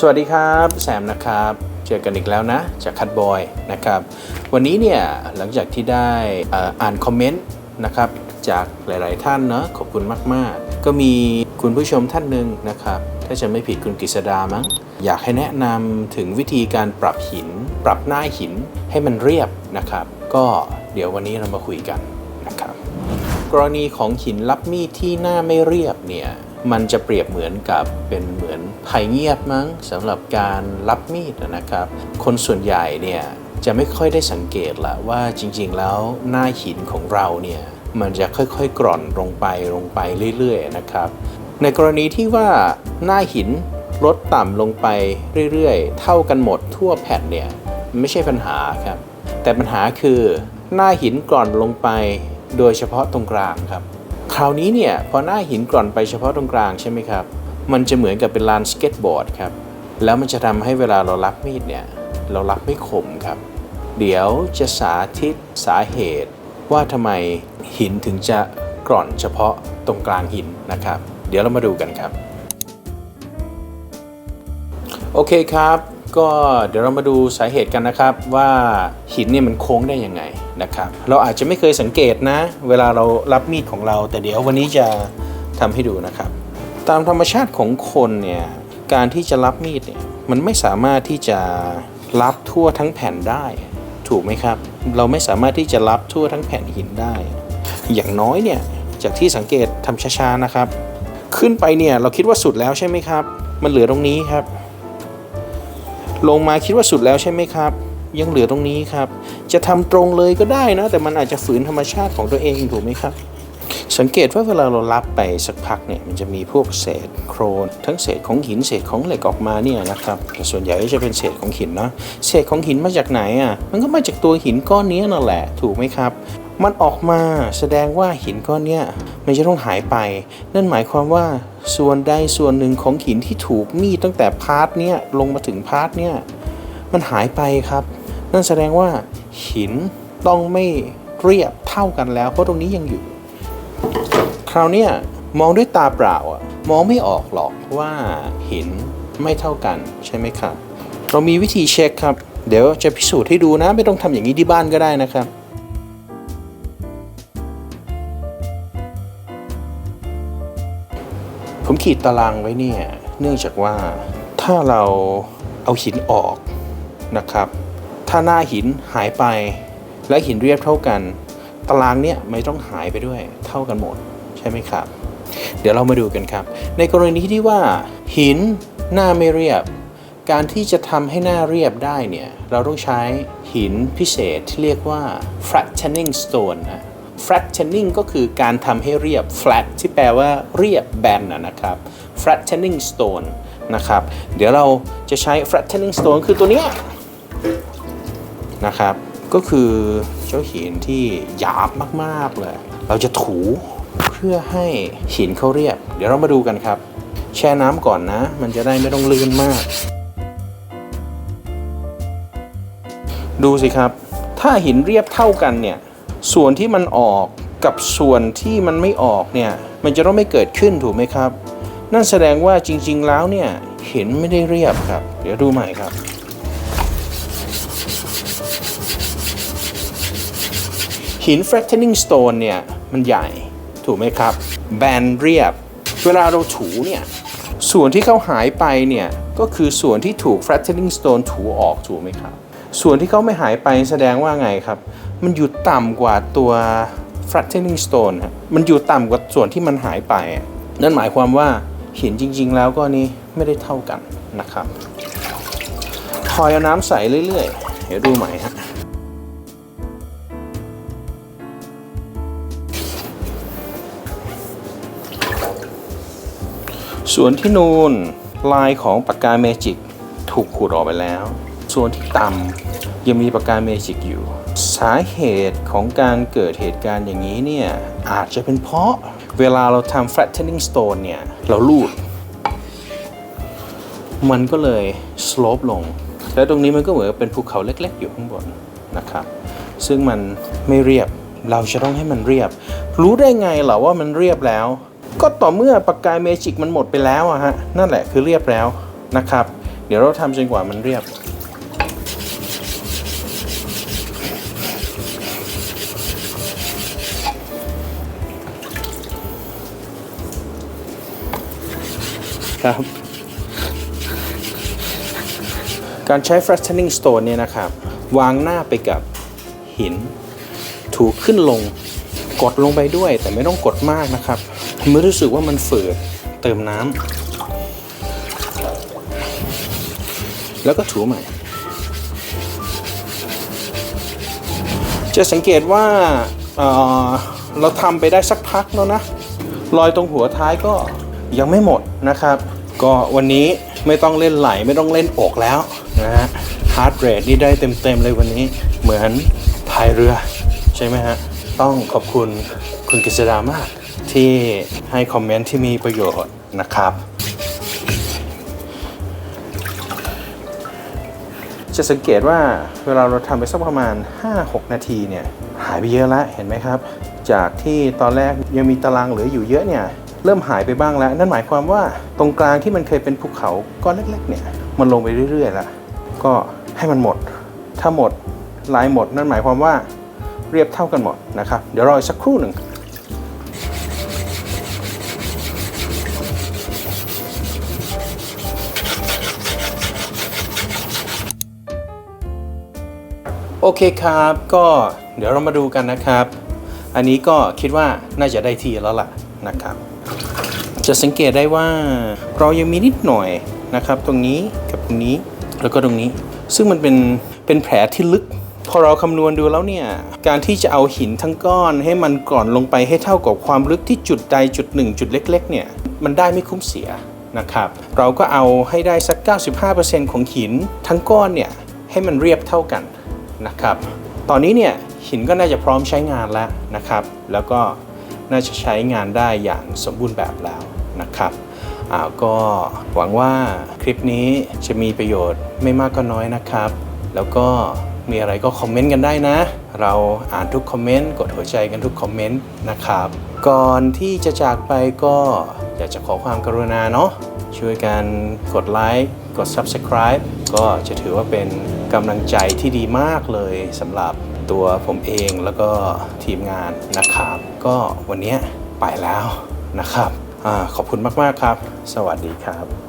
สวัสดีครับแซมนะครับเจอกันอีกแล้วนะจากคัดบอยนะครับวันนี้เนี่ยหลังจากที่ได้อ่ออ่านคอมเมนต์นะครับจากหลาย ๆ ท่านเนาะขอบคุณมาก ๆ ก็มีคุณผู้ชมท่านหนึ่งนะครับถ้าจะไม่ผิดคุณกฤษดามั้งอยากให้แนะนำถึงวิธีการปรับหิน ปรับหน้าหินให้มันเรียบนะครับ ก็เดี๋ยววันนี้เรามาคุยกันนะครับกรณีของหินรับมีดที่หน้าไม่เรียบเนี่ย มันจะเปรียบเหมือนกับเป็นเหมือนภัยเงียบมั้งสำหรับการรับมีดนะครับ คนส่วนใหญ่เนี่ยจะไม่ค่อยได้สังเกตละว่าจริงๆแล้วหน้าหินของเราเนี่ยมันจะค่อยๆ กร่อนลงไปลงไปเรื่อยๆนะครับในกรณีที่ว่าหน้าหินลดต่ำลงไปเรื่อยๆ เท่ากันหมดทั่วแผ่นเนี่ยไม่ใช่ปัญหาครับ แต่ปัญหาคือหน้าหินกร่อนลงไปโดยเฉพาะตรงกลางครับ คราวนี้เนี่ยพอหน้าหินกร่อนไปเฉพาะตรงกลางใช่ไหมครับ มันจะเหมือนกับเป็นลานสเก็ตบอร์ดครับ แล้วมันจะทำให้เวลาเรารับมีดเนี่ยเรารับไม่คมครับ เดี๋ยวจะสาธิตสาเหตุ ว่าทำไมหินถึงจะกร่อนเฉพาะตรงกลางหินนะครับ เดี๋ยวเรามาดูกันครับ โอเคครับ ก็เดี๋ยวเรามาดูสาเหตุกันนะครับว่าหินเนี่ยมันโค้งได้ยังไง นะครับ เราอาจจะไม่เคยสังเกตนะ เวลาเรารับมีดของเรา แต่เดี๋ยววันนี้จะทำให้ดูนะครับ ตามธรรมชาติของคนเนี่ยการที่จะรับมีดเนี่ยมันไม่สามารถที่จะรับทั่วทั้งแผ่นได้ ถูกไหมครับ เราไม่สามารถที่จะรับทั่วทั้งแผ่นหินได้ อย่างน้อยเนี่ยจากที่สังเกตทำช้าๆนะครับ ขึ้นไปเนี่ยเราคิดว่าสุดแล้วใช่ไหมครับ มันเหลือตรงนี้ครับ ลงมาคิดว่าสุดแล้วใช่ไหมครับ ยังเหลือตรงนี้ครับ จะทำตรงเลยก็ได้นะ แต่มันอาจจะฝืนธรรมชาติของตัวเองถูกไหมครับ สังเกตว่าเวลาเรารับไปสักพักเนี่ยมันจะมีพวกเศษโครนทั้งเศษของหินเศษของเหล็กออกมาเนี่ยนะครับแต่ส่วนใหญ่ก็จะเป็นเศษของหินเนาะเศษของหินมาจากไหนอะมันก็มาจากตัวหินก้อนนี้นั่นแหละถูกไหมครับมันออกมาแสดงว่าหินก้อนเนี้ยมันจะต้องหายไป นั่นหมายความว่าส่วนใดส่วนหนึ่งของหินที่ถูกมีดตั้งแต่พาร์ทเนี้ยลงมาถึงพาร์ทเนี้ยมันหายไปครับ นั่นแสดงว่าหินต้องไม่เรียบเท่ากันแล้ว เพราะตรงนี้ยังอยู่ คราวนี้มองด้วยตาเปล่าอะมองไม่ออกหรอกว่าหินไม่เท่ากันใช่ไหมครับ เรามีวิธีเช็คครับ เดี๋ยวจะพิสูจน์ให้ดูนะ ไม่ต้องทำอย่างนี้ที่บ้านก็ได้นะครับผมขีดตารางไว้เนี่ย เนื่องจากว่าถ้าเราเอาหินออกนะครับ ถ้าหน้าหินหายไป และหินเรียบเท่ากัน ตารางเนี่ยไม่ต้องหายไปด้วยเท่ากันหมดใช่ไหมครับ เดี๋ยวเรามาดูกันครับ ในกรณีที่ว่า หินหน้าไม่เรียบ การที่จะทำให้หน้าเรียบได้เนี่ยเราต้องใช้หินพิเศษที่เรียกว่า flattening stone นะ flattening ก็คือการทำให้เรียบ flat ที่แปลว่าเรียบแบนนะนะครับ flattening stone นะครับ เดี๋ยวเราจะใช้ flattening stone คือตัวเนี้ย นะครับ ก็คือเจ้าหินที่หยาบมากๆเลย เราจะถูเพื่อให้หินเขาเรียบ เดี๋ยวเรามาดูกันครับ แช่น้ำก่อนนะ มันจะได้ไม่ต้องลื่นมาก ดูสิครับ ถ้าหินเรียบเท่ากันเนี่ยส่วนที่มันออกกับส่วนที่มันไม่ออกเนี่ยมันจะต้องไม่เกิดขึ้นถูกไหมครับ นั่นแสดงว่าจริง ๆ แล้วเนี่ยหินไม่ได้เรียบครับ เดี๋ยวดูใหม่ครับ หิน flattening stone เนี่ย มันใหญ่ถูกไหมครับ แบนเรียบ เวลาเราถูเนี่ย ส่วนที่เขาหายไปเนี่ย ก็คือส่วนที่ถูก flattening stone ถูออกถูกไหมครับ ส่วนที่เขาไม่หายไปแสดงว่าไงครับ มันอยู่ต่ำกว่าตัว flattening stone มันอยู่ต่ำกว่าส่วนที่มันหายไป นั่นหมายความว่าหินจริง ๆ แล้วก็นี้ไม่ได้เท่ากันนะครับคอยเอาน้ำใส่เรื่อยๆ เดี๋ยวดูใหม่ฮะ ส่วนที่นูนลายของปากกาเมจิกถูกขูดออกไปแล้ว ส่วนที่ต่ำยังมีปากกาเมจิกอยู่ สาเหตุของการเกิดเหตุการณ์อย่างนี้เนี่ยอาจจะเป็นเพราะเวลาเราทำ flattening stone เนี่ย เราลูด มันก็เลย slope ลง แล้วตรงนี้มันก็เหมือนเป็นภูเขาเล็กๆ อยู่ข้างบนนะครับ ซึ่งมันไม่เรียบเราจะต้องให้มันเรียบ รู้ได้ไงเหรอว่ามันเรียบแล้ว ก็ต่อเมื่อปากกาเมจิกมันหมดไปแล้วอะฮะ นั่นแหละคือเรียบแล้วนะครับ เดี๋ยวเราทำจนกว่ามันเรียบ ครับ การใช้ flattening stone เนี่ยนะครับ วางหน้าไปกับหิน ถูขึ้นลง กดลงไปด้วยแต่ไม่ต้องกดมากนะครับ เมื่อรู้สึกว่ามันฝืดเติมน้ำแล้วก็ถูใหม่ จะสังเกตว่าเเราทำไปได้สักพักแล้วนะรอยตรงหัวท้ายก็ยังไม่หมดนะครับ ก็วันนี้ไม่ต้องเล่นไหลไม่ต้องเล่นอกแล้วนะฮะฮาร์ดเรทนี่ได้เต็มๆเลยวันนี้เหมือนพายเรือ ใช่ไหมฮะ ต้องขอบคุณคุณกฤษดามาก ที่ให้คอมเมนต์ที่มีประโยชน์นะครับ จะสังเกตว่าเวลาเราทำไปสักประมาณ 5-6 นาทีเนี่ยหายไปเยอะแล้วเห็นไหมครับ จากที่ตอนแรกยังมีตารางเหลืออยู่เยอะเนี่ยเริ่มหายไปบ้างแล้ว นั่นหมายความว่าตรงกลางที่มันเคยเป็นภูเขาก้อนเล็กๆเนี่ยมันลงไปเรื่อยๆแล้วก็ให้มันหมด ถ้าหมดลายหมดนั่นหมายความว่าเรียบเท่ากันหมดนะครับ เดี๋ยวรออีกสักครู่หนึ่ง โอเคครับก็เดี๋ยวเรามาดูกันนะครับ อันนี้ก็คิดว่าน่าจะได้ทีแล้วล่ะนะครับ จะสังเกตได้ว่าเรายังมีนิดหน่อยนะครับ ตรงนี้กับตรงนี้แล้วก็ตรงนี้ ซึ่งมันเป็นเป็นแผลที่ลึก พอเราคำนวณดูแล้วเนี่ย การที่จะเอาหินทั้งก้อนให้มันก่อนลงไปให้เท่ากับความลึกที่จุดใดจุดหนึ่งจุดเล็ก ๆ เนี่ย มันได้ไม่คุ้มเสียนะครับเราก็เอาให้ได้สัก 95%ของหินทั้งก้อนเนี่ยให้มันเรียบเท่ากัน นะครับ ตอนนี้เนี่ยหินก็น่าจะพร้อมใช้งานแล้วนะครับ แล้วก็น่าจะใช้งานได้อย่างสมบูรณ์แบบแล้วนะครับอ่าก็หวังว่าคลิปนี้จะมีประโยชน์ไม่มากก็น้อยนะครับ แล้วก็มีอะไรก็คอมเมนต์กันได้นะ เราอ่านทุกคอมเมนต์กดหัวใจกันทุกคอมเมนต์นะครับ ก่อนที่จะจากไปก็อยากจะขอความกรุณาเนาะช่วยกันกดไลค์ กด Subscribe ก็จะถือว่าเป็นกำลังใจที่ดีมากเลยสำหรับตัวผมเองแล้วก็ทีมงานนะครับ ก็วันนี้ไปแล้วนะครับอขอบคุณมาก ๆ ครับ สวัสดีครับ